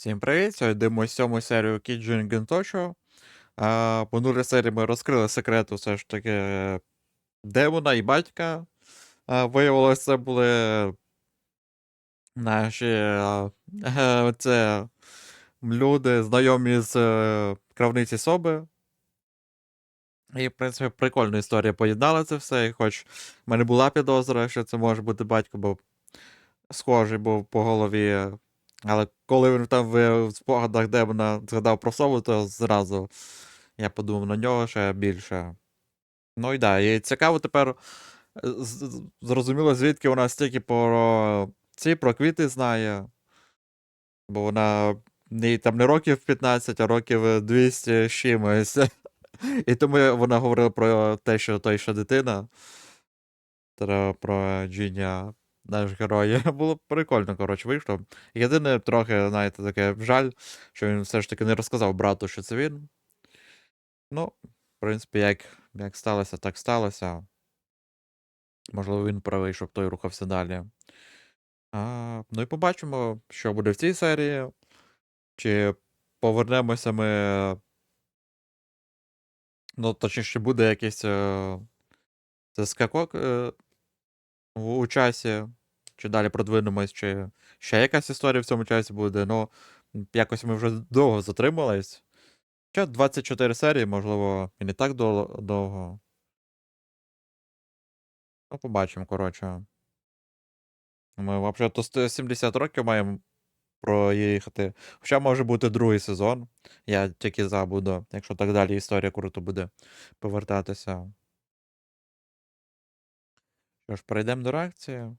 Всім привіт! Сьогодні дивимося сьому серію Кіджин Гентошо. А, по нулі серії ми розкрили секрет все ж таки демона і батька. А, виявилося, це були наші а, це люди, знайомі з е, кравниці Соби. І, в принципі, прикольна історія поєднала це все. І хоч в мене була підозра, що це може бути батько, бо схожий був по голові. Але коли він там в в спогадах демона згадав про сову, то зразу я подумав на нього ще більше. Ну і да, і цікаво тепер е, зрозуміло, звідки вона стільки про ці про квіти знає. Бо вона їй там не років 15, а років 200 з чимось. І тому вона говорила про те, що той ще дитина. Про Джиня, наш герой. Було прикольно, коротше, вийшло. Єдине, трохи, знаєте, таке жаль, що він все ж таки не розказав брату, що це він. Ну, в принципі, як, як сталося, так сталося. Можливо, він правий, щоб той рухався далі. А, ну і побачимо, що буде в цій серії. Чи повернемося ми. Ну, точніше, буде якийсь е, це скакок е, у часі. Чи далі продвинемось, чи ще якась історія в цьому часі буде. Ну, якось ми вже довго затримались. Ще 24 серії, можливо, і не так довго. Ну, побачимо, коротше. Ми взагалі то 170 років маємо проїхати. Хоча може бути другий сезон. Я тільки за буду, якщо так далі історія круто буде повертатися. Що ж, перейдемо до реакції.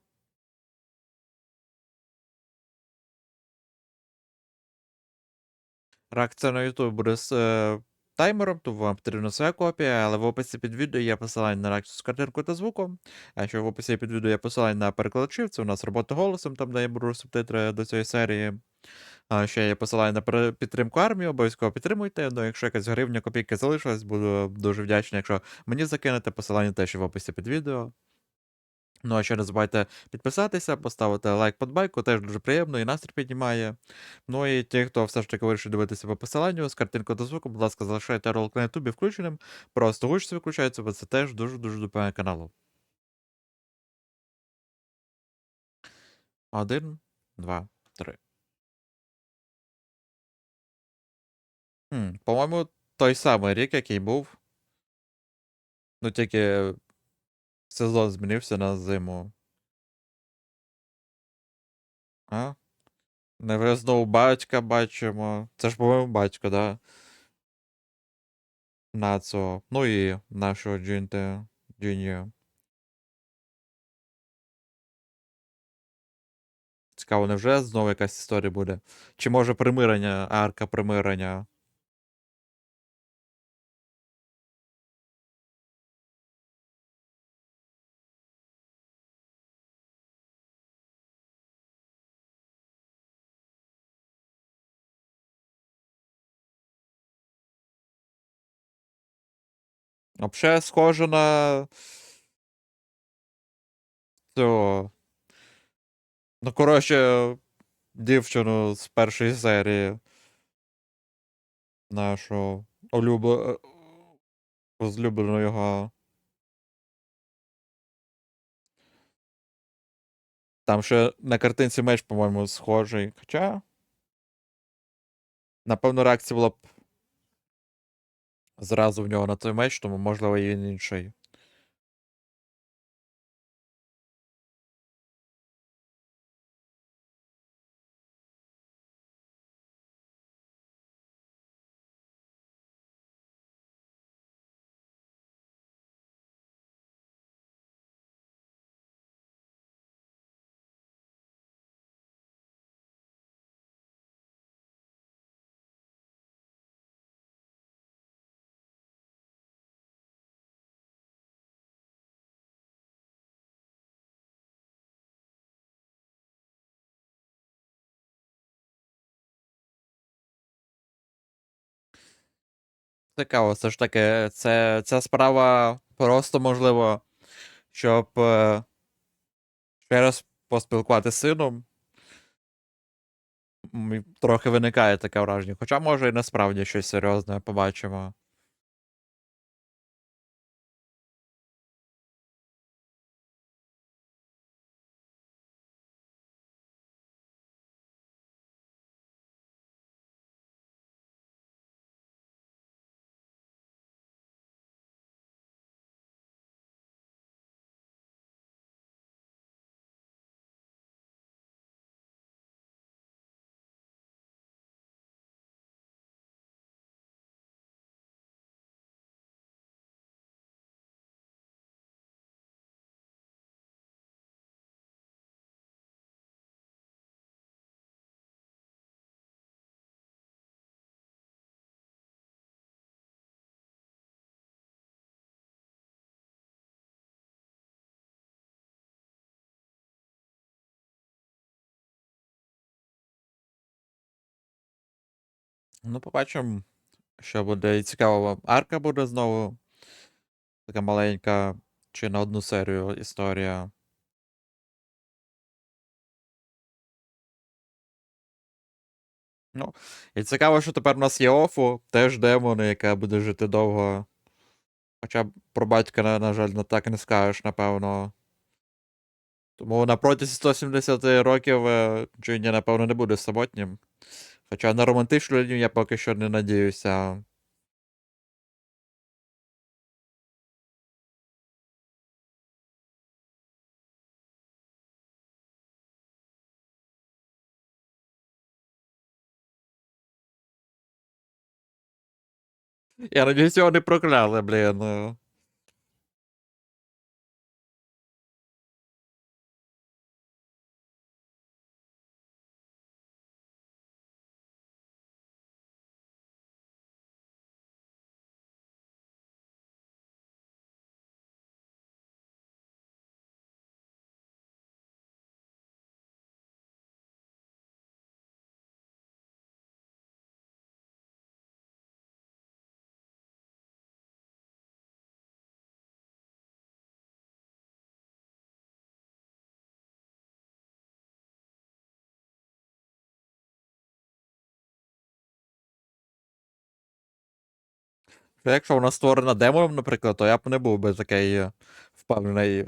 Реакція на YouTube буде з е, таймером, то вам потрібна своя копія, але в описі під відео є посилання на реакцію з картинкою та звуком. А що в описі під відео є посилання на перекладачів, це у нас робота голосом, там де я беру субтитри до цієї серії. А ще є посилання на підтримку армії, обов'язково підтримуйте. Ну, якщо якась гривня копійка залишилась, буду дуже вдячний, якщо мені закинете посилання теж в описі під відео. Ну, а ще не забувайте підписатися, поставити лайк под байку, теж дуже приємно і настрій піднімає. Ну і ті, хто все ж таки вирішив дивитися по посиланню з картинкою до звуку, будь ласка, залишайте ролик на ютубі включеним. Просто гучці виключаються, бо це теж дуже-дуже допомагає каналу. Один, два, три. По-моєму, той самий рік, який був. Ну, тільки сезон змінився на зиму. А? Не ви знову батька бачимо. Це ж, по-моєму, батько, да? Нацо. Ну і нашого Джинте. Джинію. Цікаво, невже знову якась історія буде? Чи може примирення, арка примирення? Взагалі схоже на. Цього. Ну, коротше, дівчину з першої серії. Нашу улюблену возлюблену його. Там ще на картинці меч, по-моєму, схожий. Хоча. Напевно, реакція була б зразу в нього на той меч, тому можливо і він інший. Цікаво, все ж таки, це, ця справа просто можливо, щоб е, ще раз поспілкувати з сином. трохи виникає таке враження. Хоча, може, і насправді щось серйозне побачимо. Ну, побачимо, що буде. І цікаво, арка буде знову. Така маленька, чи на одну серію історія. Ну, і цікаво, що тепер у нас є Офу, теж демон, яка буде жити довго. Хоча про батька, на, жаль, не так не скажеш, напевно. Тому на протязі 170 років е, Джині, напевно, не буде самотнім. Хоча на романтичну лінію я поки що не надіюся. Я надіюсь, його не прокляли, блін. Що Якщо вона створена демоном, наприклад, то я б не був би такий впевнений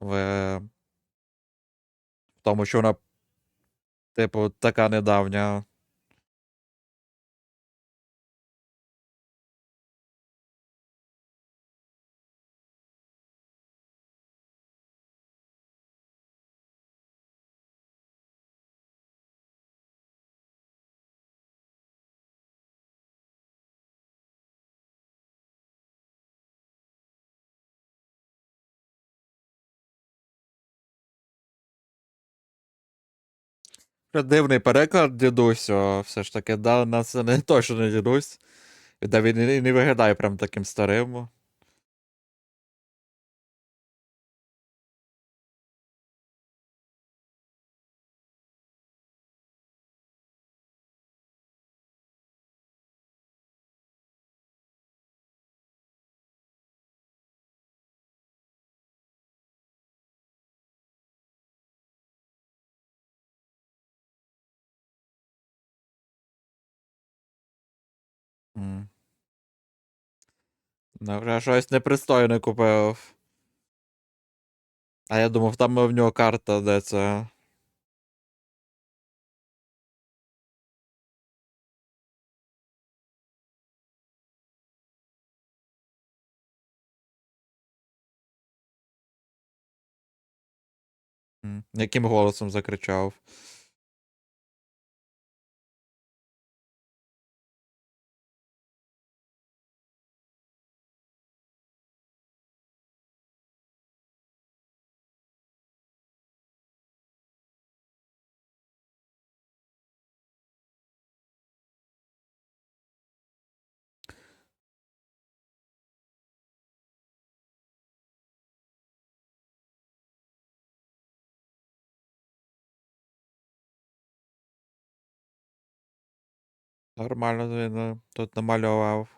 в, в тому, що вона, типу, така недавня. Дивний переклад дідусь, о, все ж таки, да, у нас не точно не дідусь. Да він і не виглядає прям таким старим. Ну, вже щось непристойне купив. А я думав, там в нього карта, де це. Яким голосом закричав. Нормально він тут намалював.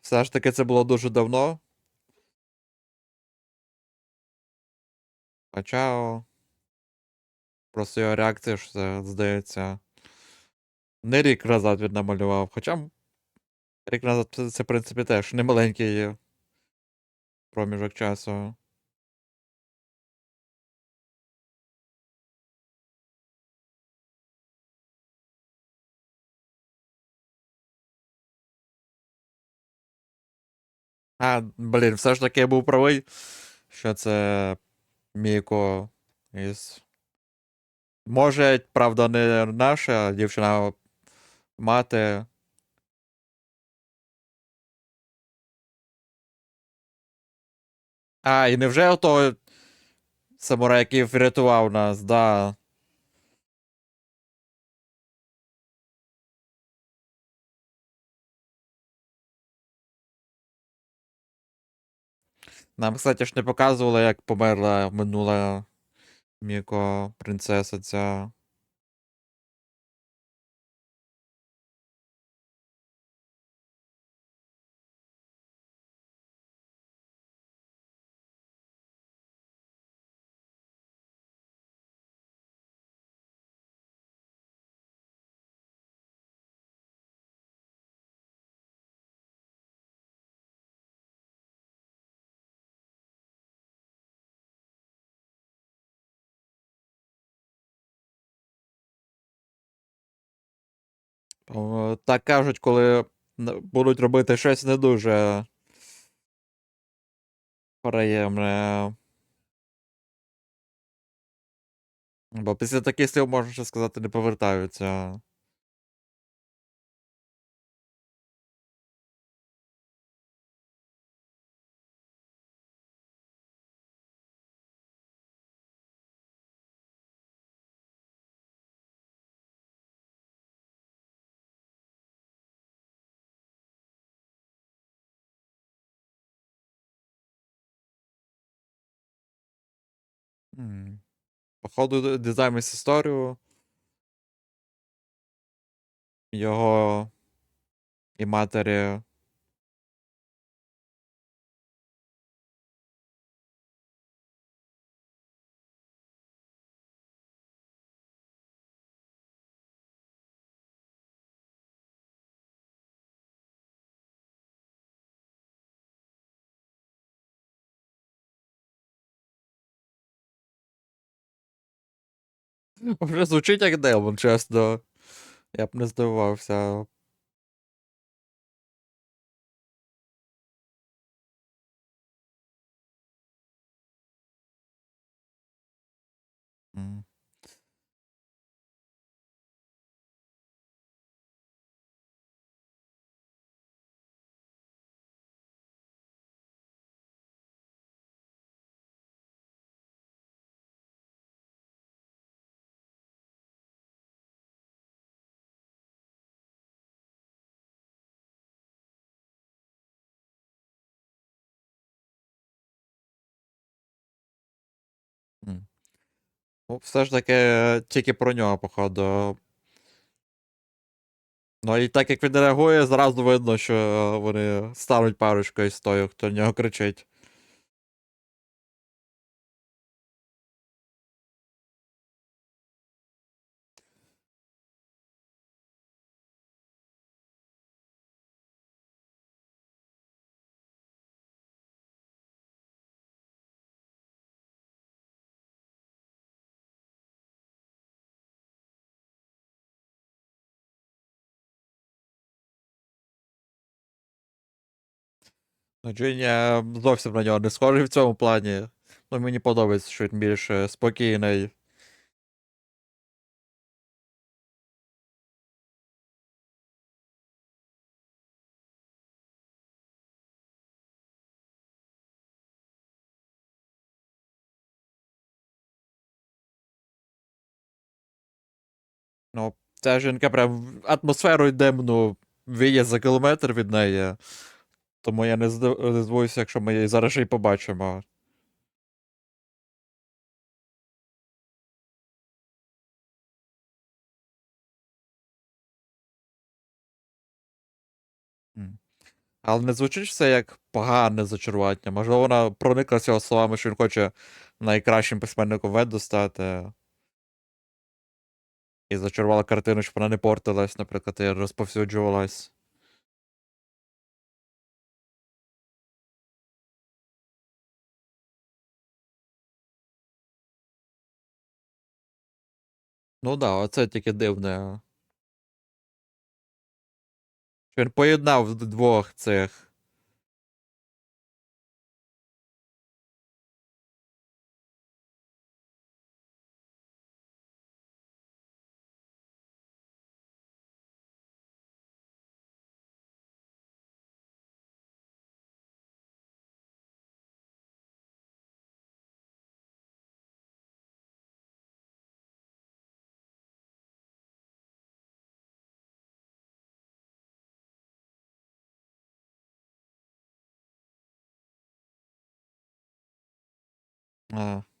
Все ж таки це було дуже давно. Хоча просто його реакція що це, здається. Не рік назад він намалював. Хоча рік назад це, в принципі, теж немаленький проміжок часу. А, блін, все ж таки я був правий, що це Міко із. Може, правда, не наша дівчина, мати. А, і невже ото самурай, який врятував нас, да. Нам, кстати, ж не показували, як померла минула Міко, принцеса ця. Так кажуть, коли будуть робити щось не дуже приємне. Бо після таких слів, можна ще сказати, не повертаються. М. Походу, дизайн історію. Його і матері. Вже звучить як демон, чесно. Я б не здивувався. Ну, все ж таки, е, тільки про нього, походу. Ну і так як він реагує, зразу видно, що е, вони стануть парочкою з тою, хто в нього кричить. Ну, Джині зовсім на нього не схожий в цьому плані. Ну, мені подобається, що він більш е, спокійний. Ну, ця жінка прям атмосферу демну віє за кілометр від неї. Тому я не здивуюся, якщо ми її зараз ще й побачимо. Але не звучить все як погане зачарування. Можливо, вона прониклася його словами, що він хоче найкращим письменником Веду стати. І зачарувала картину, щоб вона не портилась, наприклад, і розповсюджувалась. Ну да, оце тільки дивне. Що він поєднав двох цих. А.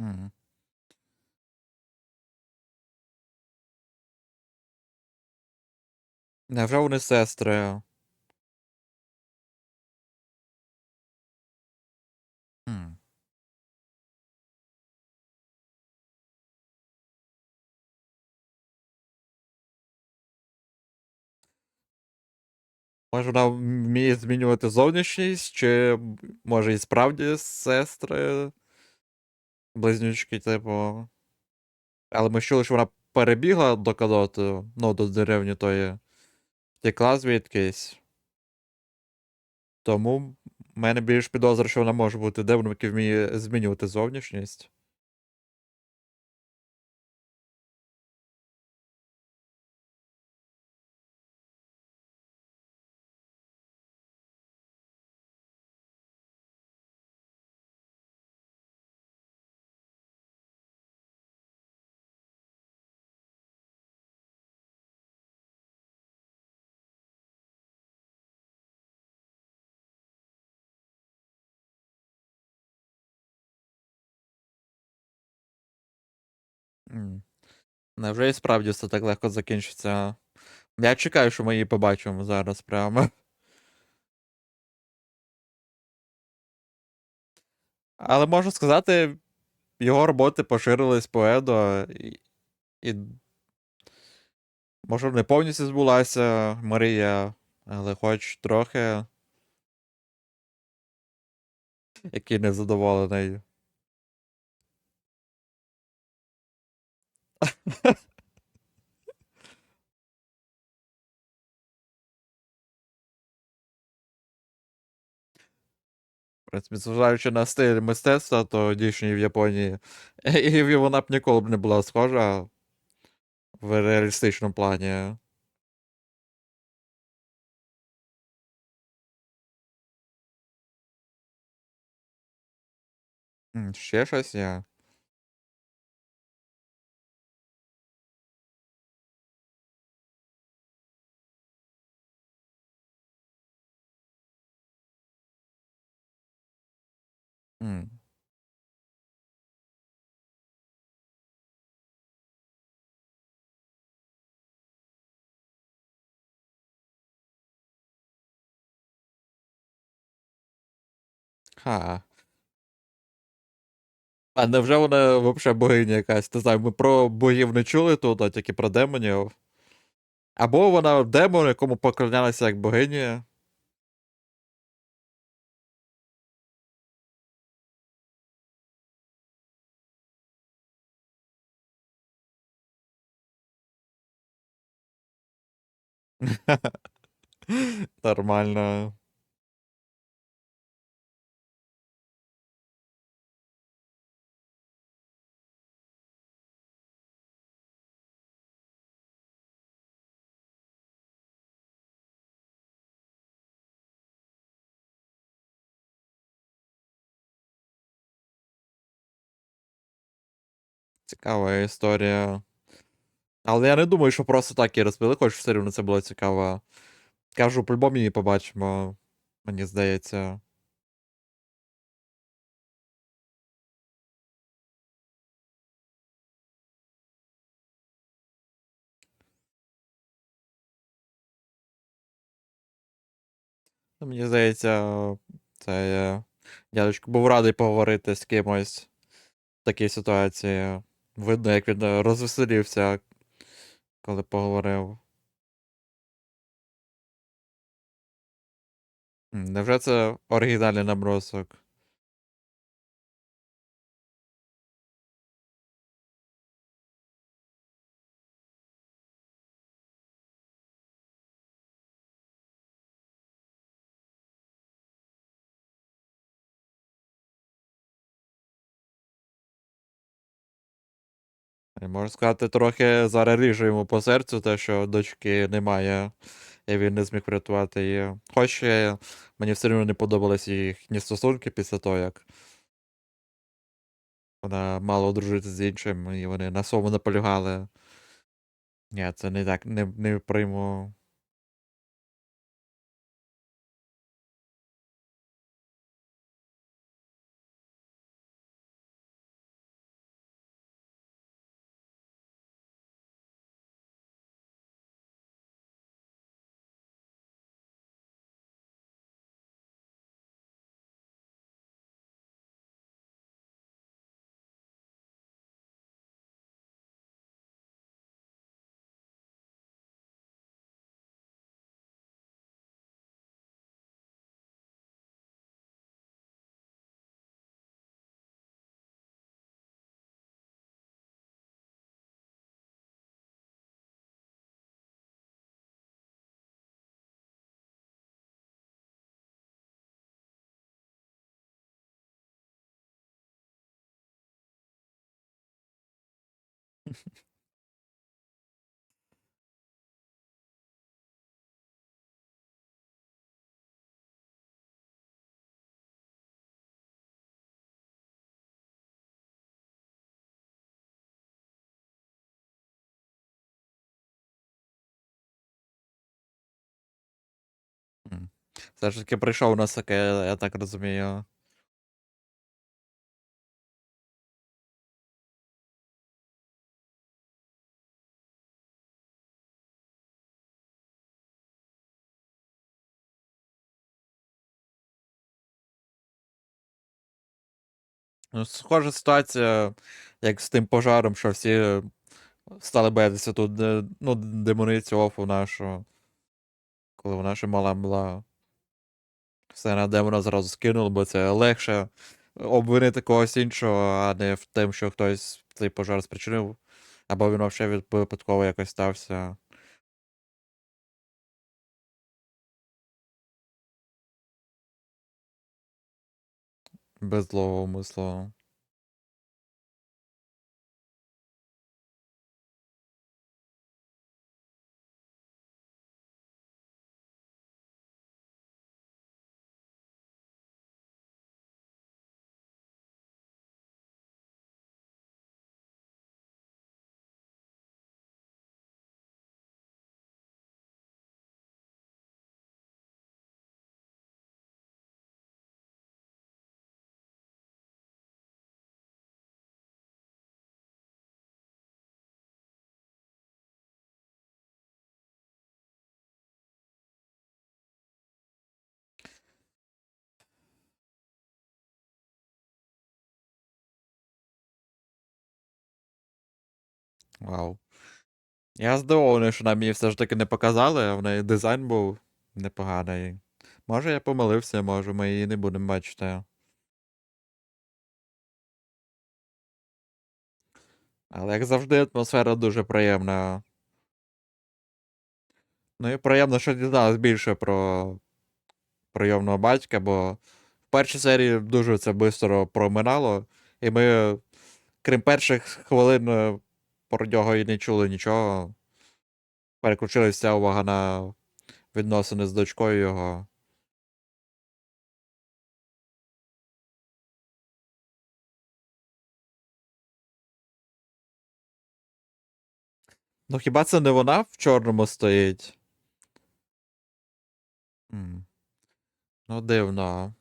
Мгм. Невже вони сестри? Хм. Може, вона вміє змінювати зовнішність, чи може і справді сестри, близнючки, типу. Але ми чули, що вона перебігла до Кадоту, ну, до деревні тої, втекла звідкись. Тому в мене більш підозра, що вона може бути демоном, який вміє змінювати зовнішність. Невже і справді все так легко закінчиться? Я чекаю, що ми її побачимо зараз прямо. Але можу сказати, його роботи поширились по Едо, і, і може не повністю збулася Марія, але хоч трохи. Який незадоволений. В принципі, зважаючи на стиль мистецтва, то дійсно в Японії. І вона б ніколи б не була схожа в реалістичному плані. Ще щось є. М. Ха. А невже вона взагалі богиня якась? Не знаю, ми про богів не чули тут, а тільки про демонів. Або вона демон, якому поклонялися як богині. Нормально. Цікава історія. Але я не думаю, що просто так її розповіли, хоч все рівно це було цікаво. Кажу, по-любому її побачимо, мені здається. Ну, Мені здається, це дядечко був радий поговорити з кимось в такій ситуації. Видно, як він е, розвеселівся, коли поговорив. Невже це оригінальний набросок? Можна сказати, трохи зараз йому по серцю, те, що дочки немає, і він не зміг врятувати її. Хоч е, мені все одно не подобалися їхні стосунки після того, як вона мала одружитися з іншим, і вони на своєму наполягали. Ні, це не так, не, не прийму. Все ж таки прийшов у нас таке, я так розумію. Схожа ситуація, як з тим пожаром, що всі стали боятися тут, ну, демоницю офу нашу. Коли вона ще мала була. Все на демона зразу скинули, бо це легше обвинити когось іншого, а не в тим, що хтось цей пожар спричинив, або він взагалі випадково якось стався. Без злого умислу. Вау. Я здивований, що нам її все ж таки не показали, а в неї дизайн був непоганий. Може, я помилився, може, ми її не будемо бачити. Але як завжди, атмосфера дуже приємна. Ну і приємно, що дізналась більше про прийомного батька, бо в першій серії дуже це швидко проминало, і ми, крім перших хвилин, про нього і не чули нічого. Переключилася вся увага на відносини з дочкою його. Ну хіба це не вона в чорному стоїть? М. Ну, дивно.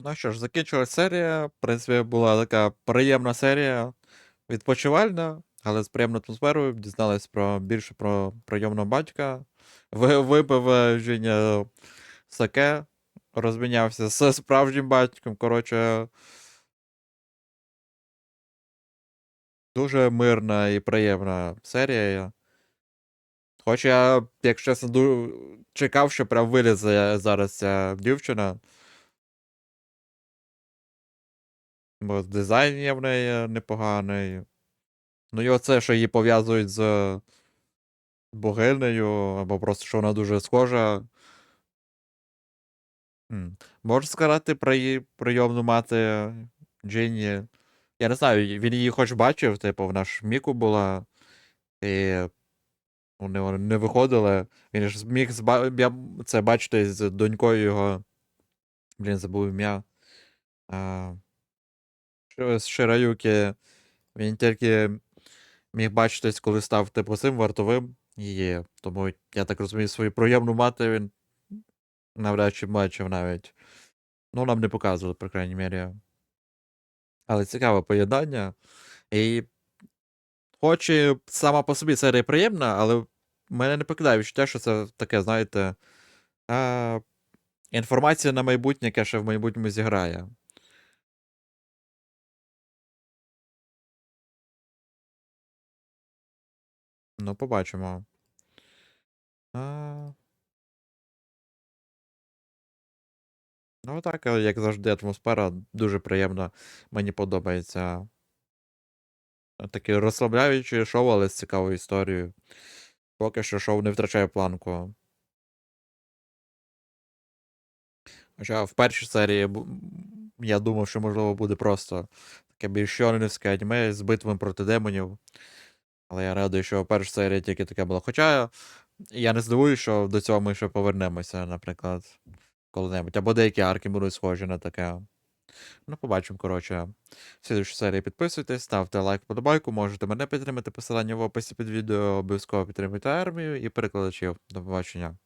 Ну що ж, закінчилась серія. В принципі, була така приємна серія, відпочивальна, але з приємною атмосферою. Дізнались про більше про прийомного батька. Випив Женя саке, розмінявся з справжнім батьком. Коротше, дуже мирна і приємна серія. Хоч я, якщо чесно, чекав, що прям вилізе зараз ця дівчина. Бо дизайн є в неї непоганий. Ну і оце, що її пов'язують з богинею, або просто що вона дуже схожа. Можеш сказати про її прийомну мати Джинні? Я не знаю, він її хоч бачив, типу, вона ж Міку була, і вони, не виходили. Він ж зміг зба... це бачити з донькою його. Блін, забув ім'я. З Шираюки. Він тільки міг бачитись, коли став типу цим вартовим її. Тому, я так розумію, свою приємну мати він навряд чи бачив навіть. Ну, нам не показували, по крайній мірі. Але цікаве поєднання. І хоч і сама по собі серія приємна, але мене не покидає відчуття, що це таке, знаєте, а, інформація на майбутнє, яка ще в майбутньому зіграє. Ну, побачимо. А... Ну, так, е, як завжди, атмосфера дуже приємна. Мені подобається. Таке розслабляюче шоу, але з цікавою історією. Поки що шоу не втрачає планку. Хоча в першій серії я думав, що можливо буде просто таке більш аніме з битвами проти демонів. Але я радий, що перша серія тільки таке була. Хоча я не здивуюся, що до цього ми ще повернемося, наприклад, коли-небудь. Або деякі арки будуть схожі на таке. Ну, побачимо, коротше. В слідчій серії підписуйтесь, ставте лайк, подобайку, можете мене підтримати, посилання в описі під відео, обов'язково підтримуйте армію і перекладачів. До побачення.